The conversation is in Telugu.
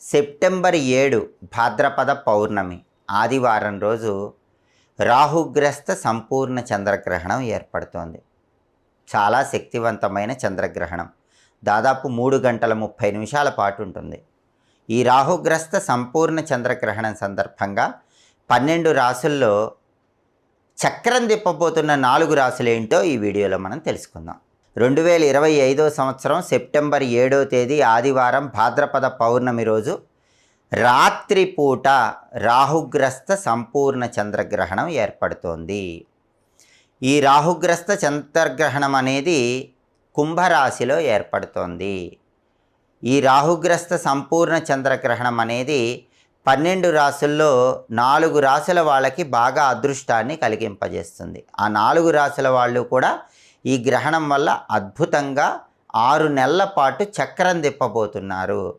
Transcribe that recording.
సెప్టెంబర్ ఏడు భాద్రపద పౌర్ణమి ఆదివారం రోజు రాహుగ్రస్త సంపూర్ణ చంద్రగ్రహణం ఏర్పడుతోంది. చాలా శక్తివంతమైన చంద్రగ్రహణం. దాదాపు మూడు గంటల ముప్పై నిమిషాల పాటు ఉంటుంది. ఈ రాహుగ్రస్త సంపూర్ణ చంద్రగ్రహణం సందర్భంగా పన్నెండు రాసుల్లో చక్రం తిప్పబోతున్న నాలుగు రాసులేంటో ఈ వీడియోలో మనం తెలుసుకుందాం. రెండు వేల ఇరవై ఐదో సంవత్సరం సెప్టెంబర్ ఏడో తేదీ ఆదివారం భాద్రపద పౌర్ణమి రోజు రాత్రిపూట రాహుగ్రస్త సంపూర్ణ చంద్రగ్రహణం ఏర్పడుతోంది. ఈ రాహుగ్రస్త చంద్రగ్రహణం అనేది కుంభరాశిలో ఏర్పడుతోంది. ఈ రాహుగ్రస్త సంపూర్ణ చంద్రగ్రహణం అనేది పన్నెండు రాసుల్లో నాలుగు రాసుల వాళ్ళకి బాగా అదృష్టాన్ని కలిగింపజేస్తుంది. ఆ నాలుగు రాసుల వాళ్ళు కూడా ఈ గ్రహణం వల్ల అద్భుతంగా ఆరు నెలల పాటు చక్రం తిప్పబోతున్నారు.